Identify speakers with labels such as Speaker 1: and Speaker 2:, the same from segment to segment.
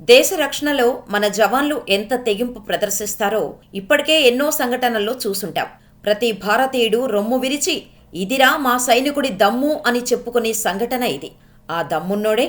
Speaker 1: దేశ రక్షణలో మన జవాన్లు ఎంత తెగింపు ప్రదర్శిస్తారో ఇప్పటికే ఎన్నో సంఘటనల్లో చూసుంటాం. ప్రతి భారతీయుడు రొమ్ము విరిచి ఇదిరా మా సైనికుడి దమ్ము అని చెప్పుకునే సంఘటన ఇది. ఆ దమ్మున్నోడే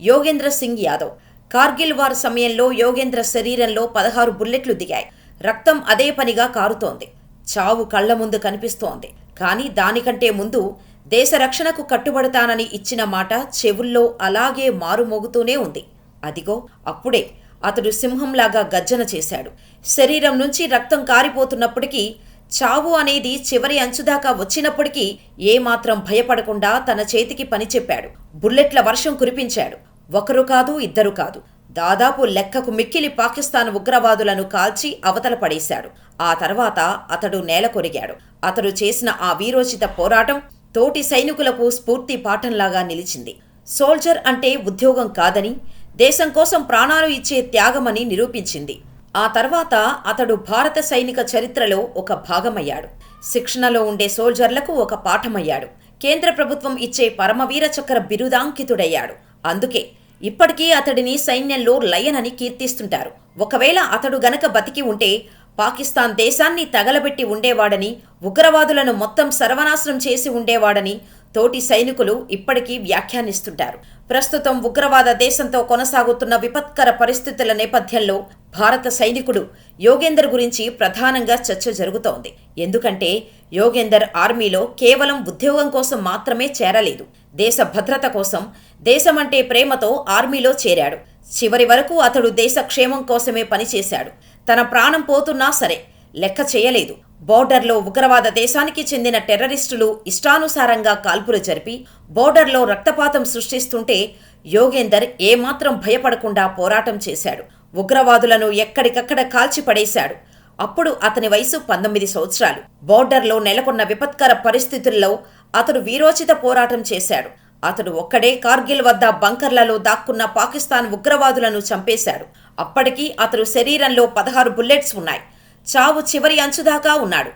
Speaker 1: యోగేంద్ర సింగ్ యాదవ్. కార్గిల్ వార్ సమయంలో యోగేంద్ర శరీరంలో పదహారు బుల్లెట్లు దిగాయి. రక్తం అదే పనిగా కారుతోంది. చావు కళ్ళ ముందు కనిపిస్తోంది. కానీ దానికంటే ముందు దేశ రక్షణకు కట్టుబడతానని ఇచ్చిన మాట చెవుల్లో అలాగే మారుమోగుతూనే ఉంది. అదిగో అప్పుడే అతడు సింహంలాగా గర్జన చేశాడు. శరీరం నుంచి రక్తం కారిపోతున్నప్పటికీ చావు అనేది చివరి అంచుదాకా వచ్చినప్పటికీ ఏమాత్రం భయపడకుండా తన చేతికి పని చెప్పాడు. బుల్లెట్ల వర్షం కురిపించాడు. ఒకరు కాదు ఇద్దరు కాదు. దాదాపు లెక్కకు మిక్కిలి పాకిస్తాన్ ఉగ్రవాదులను కాల్చి అవతల పడేశాడు. ఆ తర్వాత అతడు నేల కొరిగాడు. అతడు చేసిన ఆ వీరోచిత పోరాటం తోటి సైనికులకు స్ఫూర్తి పాఠంలాగా నిలిచింది. సోల్జర్ అంటే ఉద్యోగం కాదని దేశం కోసం ప్రాణాలు ఇచ్చే త్యాగమని నిరూపించింది. ఆ తర్వాత అతడు భారత సైనిక చరిత్రలో ఒక భాగమయ్యాడు. శిక్షణలో ఉండే సోల్జర్లకు ఒక పాఠమయ్యాడు. కేంద్ర ప్రభుత్వం ఇచ్చే పరమవీర చక్ర బిరుదాంకితుడయ్యాడు. అందుకే ఇప్పటికీ అతడిని సైన్యంలో లయన్ అని కీర్తిస్తుంటారు. ఒకవేళ అతడు గనక బతికి ఉంటే పాకిస్తాన్ దేశాన్ని తగలబెట్టి ఉండేవాడని ఉగ్రవాదులను మొత్తం సర్వనాశనం చేసి ఉండేవాడని తోటి సైనికులు ఇప్పటికీ వ్యాఖ్యానిస్తుంటారు. ప్రస్తుతం ఉగ్రవాద దేశంతో కొనసాగుతున్న విపత్కర పరిస్థితుల నేపథ్యంలో భారత సైనికుడు యోగేందర్ గురించి ప్రధానంగా చర్చ జరుగుతోంది. ఎందుకంటే యోగేందర్ ఆర్మీలో కేవలం ఉద్యోగం కోసం మాత్రమే చేరలేదు. దేశ భద్రత కోసం దేశమంటే ప్రేమతో ఆర్మీలో చేరాడు. చివరి వరకు అతడు దేశ క్షేమం కోసమే పనిచేశాడు. తన ప్రాణం పోతున్నా సరే లెక్క చేయలేదు. బోర్డర్లో ఉగ్రవాద దేశానికి చెందిన టెర్రరిస్టులు ఇష్టానుసారంగా కాల్పులు జరిపి బోర్డర్లో రక్తపాతం సృష్టిస్తుంటే యోగేందర్ ఏమాత్రం భయపడకుండా పోరాటం చేశాడు. ఉగ్రవాదులను ఎక్కడికక్కడ కాల్చిపడేశాడు. అప్పుడు అతని వయసు పంతొమ్మిది సంవత్సరాలు. బోర్డర్లో నెలకొన్న విపత్కర పరిస్థితుల్లో అతడు వీరోచిత పోరాటం చేశాడు. అతడు ఒక్కడే కార్గిల్ వద్ద బంకర్లలో దాక్కున్న పాకిస్తాన్ ఉగ్రవాదులను చంపేశాడు. అప్పటికీ అతడు శరీరంలో పదహారు బుల్లెట్స్ ఉన్నాయి. చావు చివరి అంచుదాకా ఉన్నాడు.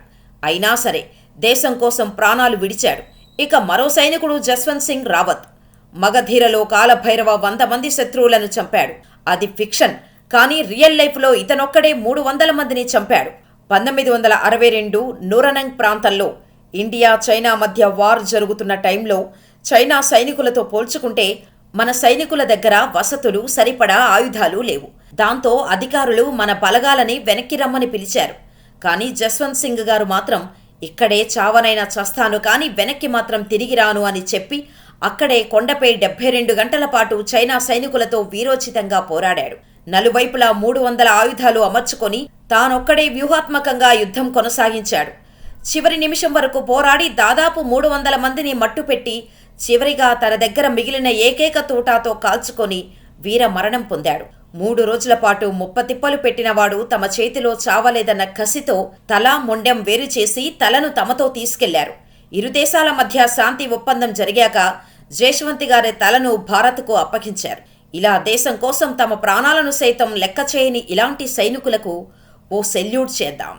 Speaker 1: అయినా సరే దేశం కోసం ప్రాణాలు విడిచాడు. ఇక మరో సైనికుడు జస్వంత్ సింగ్ రావత్. మగధీరలో కాలభైరవ వంద మంది శత్రువులను చంపాడు. అది ఫిక్షన్ కానీ రియల్ లైఫ్లో ఇతనొక్కడే మూడు వందల మందిని చంపాడు. పంతొమ్మిది వందల అరవై రెండు నూరనంగ్ ప్రాంతంలో ఇండియా చైనా మధ్య వార్ జరుగుతున్న టైంలో చైనా సైనికులతో పోల్చుకుంటే మన సైనికుల దగ్గర వసతులు సరిపడా ఆయుధాలు లేవు. దాంతో అధికారులు మన బలగాలని వెనక్కి రమ్మని పిలిచారు. కానీ జస్వంత్ సింగ్ గారు మాత్రం ఇక్కడే చావనైనా చస్తాను కానీ వెనక్కి మాత్రం తిరిగి రాను అని చెప్పి అక్కడే కొండపై డెబ్బై రెండు గంటల పాటు చైనా సైనికులతో వీరోచితంగా పోరాడాడు. నలువైపులా మూడు వందల ఆయుధాలు అమర్చుకొని తానొక్కడే వ్యూహాత్మకంగా యుద్ధం కొనసాగించాడు. చివరి నిమిషం వరకు పోరాడి దాదాపు మూడు వందల మందిని మట్టుపెట్టి చివరిగా తన దగ్గర మిగిలిన ఏకైక తోటాతో కాల్చుకొని వీర మరణం పొందాడు. మూడు రోజుల పాటు ముప్పతిప్పలు పెట్టినవాడు తమ చేతిలో చావలేదన్న కసితో తలా మొండెం వేరు చేసి తలను తమతో తీసుకెళ్ళారు. ఇరు దేశాల మధ్య శాంతి ఒప్పందం జరిగాక జయశ్వంతి గారి తలను భారత్కు అప్పగించారు. ఇలా దేశం కోసం తమ ప్రాణాలను సైతం లెక్క చేయని ఇలాంటి సైనికులకు ఓ సెల్యూట్ చేద్దాం.